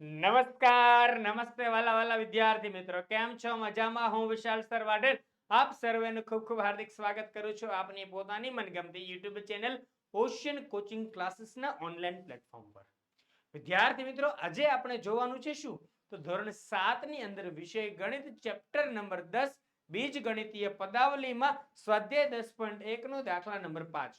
નમસ્કાર, નમસ્તે વાલા વાલા વિદ્યાર્થી મિત્રો. કેમ છો? મજામાં? હું વિશાલ સર વાઢેર આપ સર્વેનું ખૂબ ખૂબ હાર્દિક સ્વાગત કરું છું આપની પોતાની મનગમતી યુટ્યુબ ચેનલ ઓશિયન કોચિંગ ક્લાસીસના ઓનલાઈન પ્લેટફોર્મ પર. વિદ્યાર્થી મિત્રો, આજે આપણે જોવાનું છે શું? તો ધોરણ સાતની અંદર વિષય ગણિત ચેપ્ટર નંબર દસ બીજ ગણિતીય પદાવલીમાં સ્વાધ્યાય દસ પોઈન્ટ એક નો દાખલા નંબર પાંચ.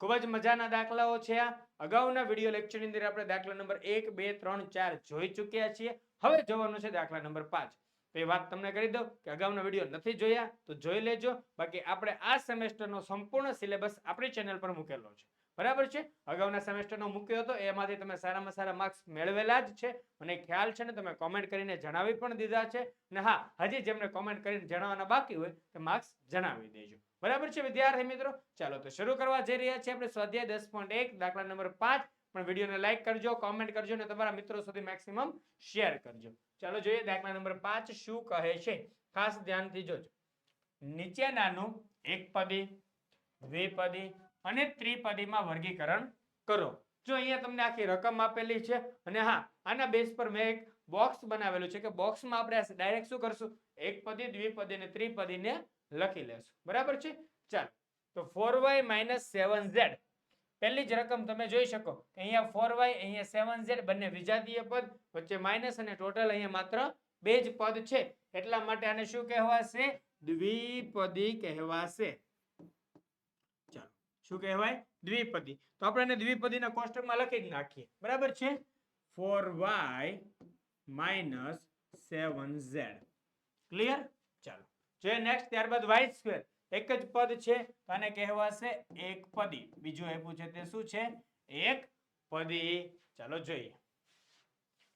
ખૂબ જ મજાના દાખલાઓ છે આ. અગાઉના વીડિયો લેક્ચરની અંદર આપણે દાખલા નંબર એક, બે, ત્રણ, ચાર જોઈ ચૂક્યા છીએ. હવે જોવાનું છે દાખલા નંબર પાંચ. તો એ વાત તમને કરી દઉં કે અગાઉના વીડિયો નથી જોયા, તો જોઈ લેજો. બાકી આપણે આ સેમેસ્ટરનો સંપૂર્ણ સિલેબસ આપણી ચેનલ પર મૂકેલો છે. બરાબર છે? અગાઉના સેમેસ્ટરનો મૂક્યો હતો, એમાંથી તમે સારામાં સારા માર્ક્સ મેળવેલા જ છે. મને ખ્યાલ છે ને, તમે કોમેન્ટ કરીને જણાવી પણ દીધા છે. ને હા, હજી જેમને કોમેન્ટ કરીને જણાવવાના બાકી હોય, તે માર્ક્સ જણાવી દેજો. બરાબર છે વિદ્યાર્થી મિત્રો? ચાલો તો શરૂ કરવા જઈ રહ્યા છીએ આપણે સ્વાધ્યાય દસ પોઈન્ટ એક, દાખલા નંબર પાંચ. પણ વિડીયોને લાઈક કરજો કોમેન્ટ કરજો અને તમારા મિત્રો સુધી મેક્સિમમ શેર કરજો. ચાલો જોઈએ દાખલા નંબર પાંચ શું કહે છે? ખાસ ધ્યાનથી જોજો. નીચેનાનું એકપદી દ્વિપદી અને ત્રિપદીમાં વર્ગીકરણ કરો. જો અહીંયા તમને આખી રકમ આપેલી છે અને હા, આના બેઝ પર મેં એક બોક્સ બનાવેલું છે કે બોક્સમાં આપણે ડાયરેક્ટ શું કરશું? એકપદી દ્વિપદી અને ત્રિપદીને લખી લેશું. બરાબર છે? ચાલો. તો four Y minus seven Z પહેલી જ રકમ તમે જોઈ શકો અહીંયા ફોર વાય અહીંયા સેવન ઝેડ બંને વિજાતીય પદ, વચ્ચે માઇનસ અને ટોટલ અહીંયા માત્ર બે જ પદ છે. એટલા માટે આને શું કહેવાશે? દ્વિપદી કહેવાશે. ચાલો. શું કહેવાય? દ્વિપદી. તો આપણે એને દ્વિપદીના કોષ્ટકમાં લખી નાખીએ. બરાબર છે? Four Y minus seven Z clear ચાલો. જોઈએ નેક્સ્ટ ત્યારબાદ વાય સ્ક્વેર એક જ પદ છે, તો આને કહેવાશે એક પદી. બીજું આપ્યું છે તે શું છે? એક પદી. ચાલો જોઈએ.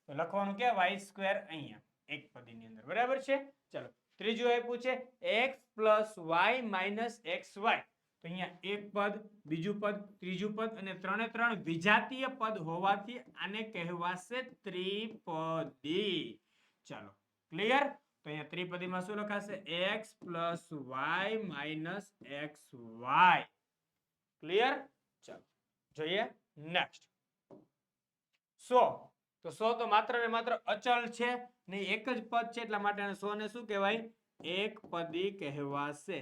તો લખવાનું કે વાય સ્ક્વેર અહીંયા. એક પદીની અંદર. બરાબર છે? ચાલો. ત્રીજું આપ્યું છે X plus Y minus X Y તો અહીંયા એક પદ, બીજું પદ, ત્રીજું પદ અને ત્રણે ત્રણ વિજાતીય પદ હોવાથી આને કહેવાશે ત્રિપદી. ચાલો. ક્લિયર તો અહીંયા ત્રિપદીમાં શું લખાશે? X plus Y minus X Y clear ચાલો, જોઈએ નેક્સ્ટ સો. તો સો તો માત્ર ને માત્ર અચલ છે ને એક જ પદ છે, એટલા માટે સો ને શું કહેવાય? એક પદી કહેવાશે.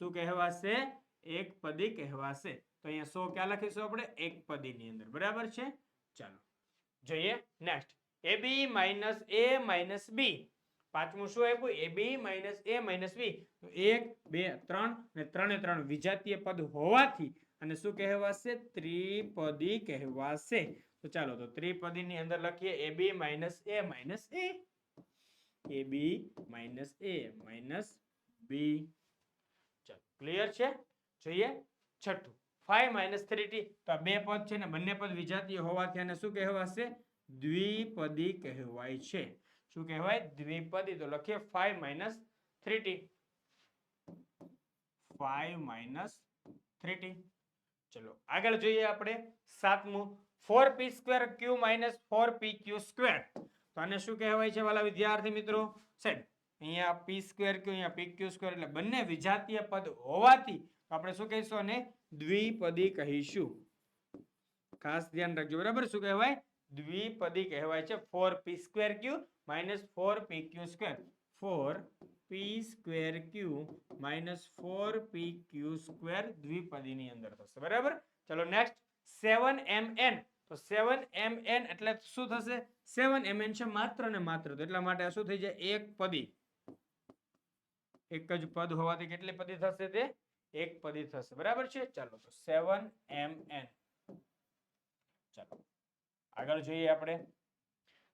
શું કહેવાશે? એક પદી કહેવાશે. તો અહીંયા સો ક્યાં લખીશું આપણે? એક પદીની અંદર. બરાબર છે? ચાલો, જોઈએ next A B minus A minus B પાંચમું શું આપ્યું? A B minus A minus B. તો એક, બે, ત્રણ ને ત્રણે ત્રણ વિજાતીય પદ હોવાથી અને શું કહેવાશે? ત્રિપદી કહેવાશે. તો ચાલો, તો ત્રિપદીની અંદર લખીએ. A B minus A minus A. A B minus A minus B. ચાલો, ક્લિયર છે? જોઈએ. છઠ્ઠું. Five minus three T. તો આ બે પદ છે ને, બંને પદ વિજાતીય હોવાથી આને શું કહેવાશે? દ્વિપદી કહેવાય છે. શું કહેવાય? દ્વિપદી. તો લખીએ five minus three T five minus three T ચલો, આગળ જોઈએ આપણે સાતમું. Four P square Q minus four P Q square તો આને શું કહેવાય છે વાલા વિદ્યાર્થી મિત્રો? સાહેબ, અહીંયા પી સ્ક્વેર ક્યુ અહીંયા પી ક્યુ સ્ક્વેર એટલે બંને વિજાતીય પદ હોવાથી આપણે શું કહીશું અને દ્વિપદી કહીશું. ખાસ ધ્યાન રાખજો. બરાબર? શું કહેવાય? દ્વિપદી કહેવાય છે four P square Q minus four P Q square four P square Q minus four P Q square દ્વિપદીની અંદર થશે બરાબર ચલો નેક્સ્ટ સેવન એમ એન તો સેવન એમ એન એટલે શું થશે સેવન એમ એન છે માત્ર ને માત્ર તો એટલા માટે આ શું થઈ જાય એક પદી એક જ પદ હોવાથી કેટલી પદી થશે તે એક પદી થશે બરાબર છે ચાલો તો સેવન એમ એન ચાલો આગળ જોઈએ આપણે.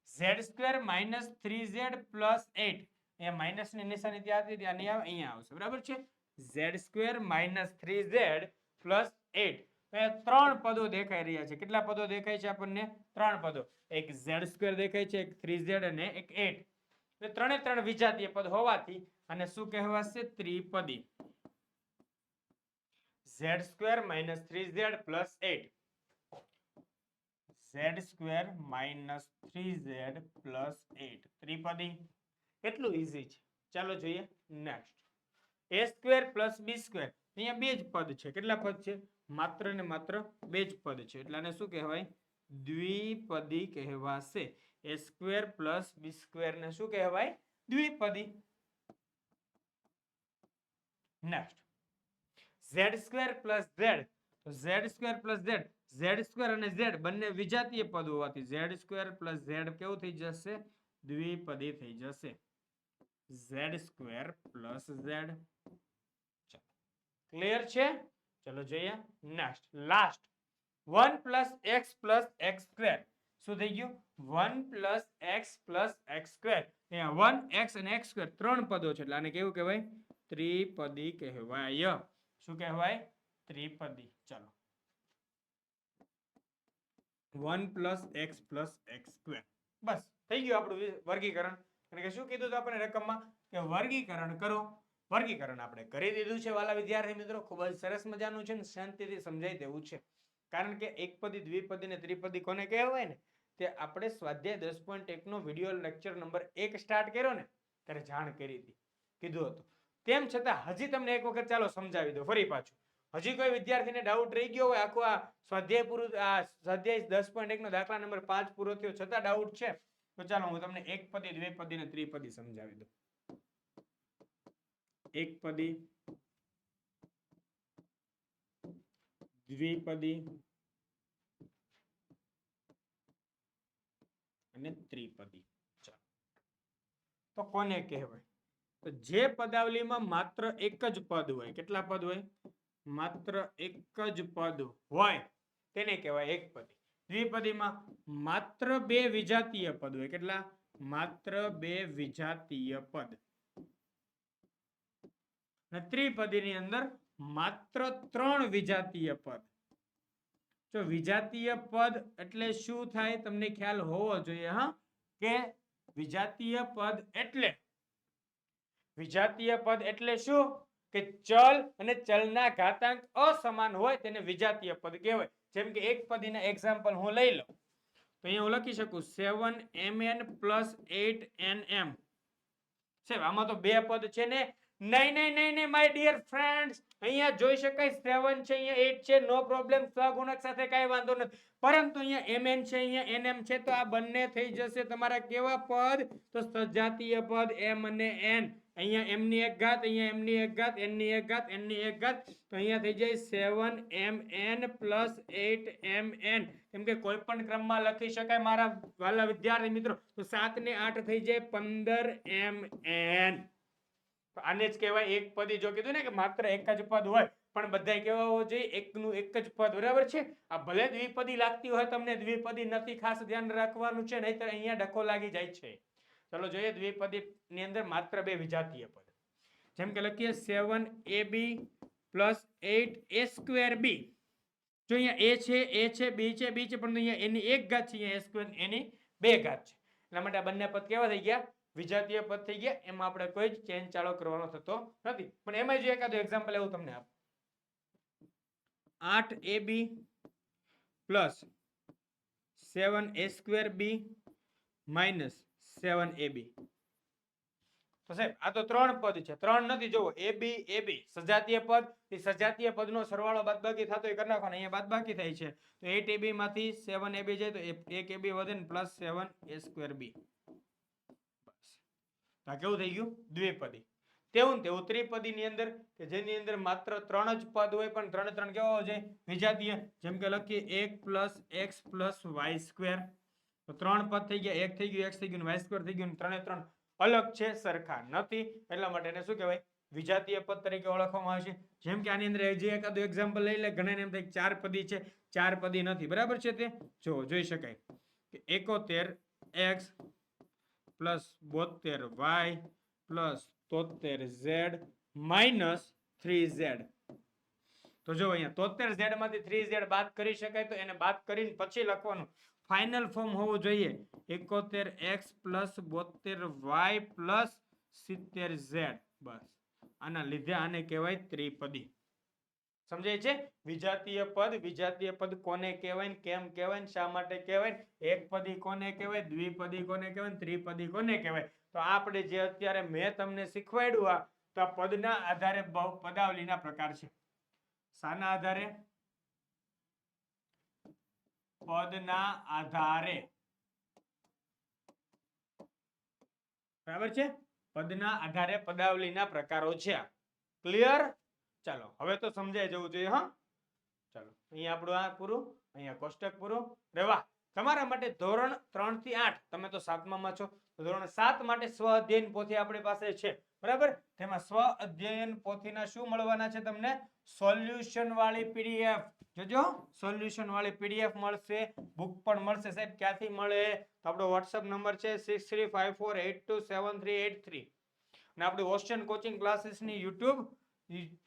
Z square minus three Z plus eight અહીંયા માઇનસની નિશાની ત્યાં હતી, ત્યાં નહીં આવે, અહીંયા આવશે. બરાબર છે? Z square minus three Z plus eight ત્રણ પદો દેખાઈ રહ્યા છે. કેટલા પદો દેખાય છે આપણને? ત્રણ પદો. એક ઝેડ સ્ક્વેર દેખાય છે, એક થ્રી ઝેડ અને એક એટ એટલે ત્રણે ત્રણ વિજાતીય પદ હોવાથી અને શું કહેવાશે? ત્રિપદી. Z square minus three Z plus eight Z square minus three Z plus eight ત્રિપદી કેટલું ઇઝી છે. ચાલો જોઈએ next A square plus B square અહીંયા બે જ પદ છે. કેટલા પદ છે? માત્ર ને માત્ર બે જ પદ છે. એટલે આને શું કહેવાય? દ્વિપદી કહેવાશે. A square plus B square ને શું કહેવાય? દ્વિપદી. Next Z square plus Z Z square plus Z Z square અને ઝેડ બંને વિજાતીય પદ હોવાથી ઝેડ સ્ક્વેર પ્લસ ઝેડ કેવું થઈ જશે? દ્વિપદી થઈ જશે. Z square plus Z clear છે? ચલો જોઈએ. Next last one plus X plus X square શું થઈ ગયું? One plus X plus X square અહીંયા વન એક્સ અને એક્સ સ્ક્વેર ત્રણ પદો છે. એટલે આને કેવું કહેવાય? ત્રિપદી કહેવાય. શું કહેવાય? ત્રિપદી. ચલો. One plus X plus X square. બસ, થઈ ગયું આપણું વર્ગીકરણ. અને કે શું કીધું હતું આપણે રકમમાં? કે વર્ગીકરણ કરો. વર્ગીકરણ આપણે કરી દીધું છે વાલા વિદ્યાર્થી મિત્રો. ખૂબ જ સરસ મજાનું છે ને શાંતિથી સમજાઈ દેવું છે. કારણ કે એકપદી દ્વિપદી ને ત્રિપદી કોને કહેવાય ને? તે આપણે સ્વાધ્યાય દસ પોઈન્ટ એકનો વીડિયો લેક્ચર નંબર એક સ્ટાર્ટ કર્યો ને, ત્યારે જાણ કરી હતી. કીધું હતું. તેમ છતાં હજી તમને એક વખત ચાલો સમજાવી દો ફરી પાછું. હજી કોઈ વિદ્યાર્થીને ડાઉટ રહી ગયો હોય, આખું આ સ્વાધ્યાય પૂરું, આ સ્વાધ્યાય દસ પોઈન્ટ એકનો દાખલા નંબર પાંચ પૂરો થયો, છતાં ડાઉટ છે. તો ચાલો હું તમને એક પદી દ્વિપદી ને ત્રિપદી સમજાવી દઉં. એક પદી દ્વિપદી અને ત્રિપદી તો કોને કહેવાય? તો જે પદાવલીમાં માત્ર એક જ પદ હોય, કેટલા પદ હોય? માત્ર એક જ પદ હોય. તેને કહેવાય એક પદી. દ્વિપદીમાં માત્ર બે વિજાતીય પદ હોય. કેટલા? માત્ર બે વિજાતીય પદ. અને ત્રિપદીની અંદર માત્ર ત્રણ વિજાતીય પદ. જો વિજાતીય પદ એટલે શું થાય? તમને ખ્યાલ હોવો જોઈએ, હા? કે વિજાતીય પદ એટલે? વિજાતીય પદ એટલે શું? કે ચલ અને ચલના ઘાતાંક અસમાન હોય તેને વિજાતીય પદ કહેવાય. જેમ કે એક પદીના એક્ઝામ્પલ હું લઈ લઉં. તો અહીંયા હું લખી શકું seven M N plus eight N M સાહેબ, આમાં તો બે પદ છે ને. નહીં નહીં નહીં નહીં માય ડિયર ફ્રેન્ડ્સ અહીંયા જોઈ શકાય સેવન છે, અહીંયા એટ છે નો પ્રોબ્લેમ સ્વગુણક સાથે કાંઈ વાંધો નથી. પરંતુ અહીંયા એમ એન છે, અહીંયા એન એમ છે, તો આ બંને થઈ જશે તમારા કેવા પદ? તો સજાતીય પદ એમ અને એન અહીંયા એમની એક ઘાત, અહીંયા એમની એક ઘાત, એમની એક ઘાત, એમની એક ઘાત. તો અહીંયા થઈ જાય seven M N plus eight M N કેમ કે કોઈ પણ ક્રમમાં લખી શકાય મારા વાલા વિદ્યાર્થી મિત્રો. તો સાત ને આઠ થઈ જાય પંદર એમ એન આને જ કહેવાય એક પદી. જો કીધું ને કે માત્ર એક જ પદ હોય, પણ બધાય કેવા હોવો જોઈએ એકનું એક જ પદ. બરાબર છે? આ ભલે દ્વિપદી લાગતી હોય, તમને દ્વિપદી નથી ખાસ ધ્યાન રાખવાનું છે, નહીતર અહીંયા ડખો લાગી જાય છે. ચલો જોઈએ દ્વિપદી ની અંદર માત્ર બે વિજાતીય પદ. જેમ કે લખીએ seven A B plus eight A square B જો અહીંયા એ છે એ છે બી છે બી છે પણ અહીંયા એની એક ઘાત છે, અહીંયા એ સ્ક્વેર એની બે ઘાત છે. એટલા માટે આ બંને પદ કેવા થઈ ગયા? વિજાતીય પદ થઈ ગયા. એમાં આપણે કોઈ જ ચેન્જ ચાલો કરવાનો થતો નથી. પણ એમાં જો એકાદું એક્ઝામ્પલ એવું તમને આપ. આઠ A B plus seven A square B minus seven A B તો સાહેબ, આ તો ત્રણ પદ છે. ત્રણ નથી જોવો એ બી એ બી સજાતીય પદ, એ સજાતીય પદનો સરવાળો બાદબાકી થતો એ કરી નાખવાનો, અહીંયા બાદબાકી થાય છે. તો એટ એ બી માંથી સેવન એ બી જાય, તો એક એ બી વધે ને પ્લસ સેવન એ સ્ક્વેર બી બસ. આ કેવું થઈ ગયું? દ્વિપદી. તેવું તેવું. ત્રિપદી ની અંદર, કે જેની અંદર માત્ર ત્રણ જ પદ હોય, પણ ત્રણે ત્રણ કેવા હોય છે વિજાતીય. જેમ કે લખીએ, એક plus X plus Y square તો ત્રણ પદ થઈ ગયા. એક થઈ ગયું એક્સ થઈ ગયું વાય સ્ક્વેર થઈ ગયું ત્રણે ત્રણ અલગ છે, સરખા નથી. એટલા માટે એને શું કહેવાય? વિજાતીય પદ તરીકે ઓળખવામાં આવે છે. જેમ કે આની અંદર જે એકાદું એક્ઝામ્પલ લઈ લે ઘણા એમ થાય ચાર પદી છે. ચાર પદી નથી. બરાબર છે તે? જો, જોઈ શકાય. કે એકોતેર એક્સ પ્લસ બોતેર વાય પ્લસ તોતેર ઝેડ માઇનસ થ્રી ઝેડ તો જો અહીંયા તોતેર ઝેડમાંથી થ્રી ઝેડ બાદ કરી શકાય તો એને બાદ કરીને પછી લખવાનું. ફાઇનલ ફોર્મ હોવું જોઈએ. એકોતેર એક્સ પ્લસ બોતેર વાય પ્લસ સિત્તેર ઝેડ બસ. આના લીધે આને કહેવાય ત્રિપદી. સમજાય છે? વિજાતીય પદ વિજાતીય પદ કોને કહેવાય ને કેમ કહેવાય ને શા માટે કહેવાય ને? એકપદી કોને કહેવાય, દ્વિપદી કોને કહેવાય ત્રિપદી કોને કહેવાય? તો આપણે જે અત્યારે મેં તમને શીખવાડ્યું આ, તો પદના આધારે બહુ પદાવલીના પ્રકાર છે. શાના આધારે? પદના આધારે. બરાબર છે? પદના આધારે પદાવલીના પ્રકારો છે ક્લિયર ચાલો, હવે તો સમજાઈ જવું જોઈએ, હા? ચાલો, અહીંયા આપણું આ પૂરું, અહીંયા કોષ્ટક પૂરું. રેવા તમારા માટે ધોરણ ત્રણથી આઠ, તમે તો સાતમામાં છો ધોરણ સાત માટે સ્વ અધ્યયન પોથી આપણી પાસે છે. બરાબર? તેમાં સ્વ અધ્યયન પોથીના શું મળવાના છે તમને? સોલ્યુશન વાળી પીડીએફ. જોજો, સોલ્યુશન વાળી પીડીએફ મળશે, બુક પણ મળશે. સાહેબ, ક્યાંથી મળે? તો આપણો વોટ્સઅપ નંબર છે six three five four eight two seven three eight three. અને આપણી ઓસ્ટિયન કોચિંગ ક્લાસીસની યુટ્યુબ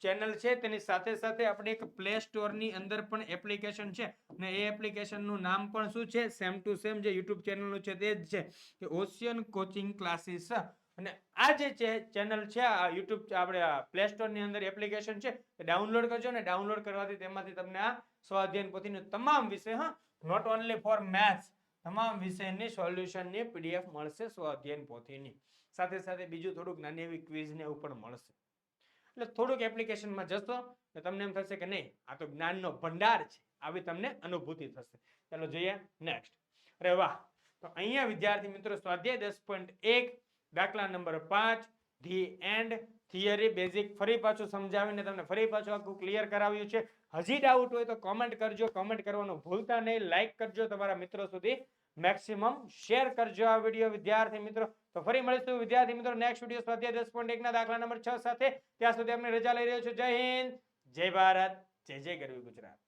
ચેનલ છે, તેની સાથે સાથે આપણે એક પ્લે સ્ટોરની અંદર પણ એપ્લિકેશન છે. અને એ એપ્લિકેશનનું નામ પણ શું છે? સેમ ટુ સેમ જે યુટ્યુબ ચેનલનું છે, તે જ છે. કે ઓશિયન કોચિંગ ક્લાસીસ અને આ જે છે ચેનલ છે, આ યુટ્યુબ આપણે પ્લે સ્ટોરની અંદર એપ્લિકેશન છે તે ડાઉનલોડ કરજો ને ડાઉનલોડ કરવાથી તેમાંથી તમને આ સ્વાધ્યાયન પોથીનું તમામ વિષય, હા નોટ ઓનલી ફોર મેથ્સ તમામ વિષયની સોલ્યુશનની પીડીએફ મળશે સ્વાધ્યાયન પોથીની. સાથે સાથે બીજું થોડુંક નાની એવી ક્વિઝને એવું પણ મળશે. એટલે થોડુંક એપ્લિકેશનમાં જશો તો તમને એમ થશે કે નહીં, આ તો જ્ઞાનનો ભંડાર છે, આવી તમને અનુભૂતિ થશે. ચાલો જોઈએ નેક્સ્ટ અરે વાહ! તો અહીંયા વિદ્યાર્થી મિત્રો સ્વાધ્યાય દસ પોઈન્ટ એક, દાખલા નંબર પાંચ ધી એન્ડ થિયરી બેઝિક ફરી પાછું સમજાવીને તમને ફરી પાછું આખું ક્લિયર કરાવ્યું છે. હજી ડાઉટ હોય તો કોમેન્ટ કરજો કોમેન્ટ કરવાનું ભૂલતા નહીં. લાઈક કરજો તમારા મિત્રો સુધી. મેક્સિમમ શેર કરજો આ વીડિયો વિદ્યાર્થી મિત્રો. તો ફરી મળીશું. વિદ્યાર્થી મિત્રો નેક્સ્ટ વીડિયો સ્વાધ્યાય દસ પોઈન્ટ એકના દાખલા નંબર છ સાથે. ત્યાં સુધી અમને રજા લઈ રહ્યો છું. જય હિન્દ, જય ભારત, જય જય ગરવી ગુજરાત.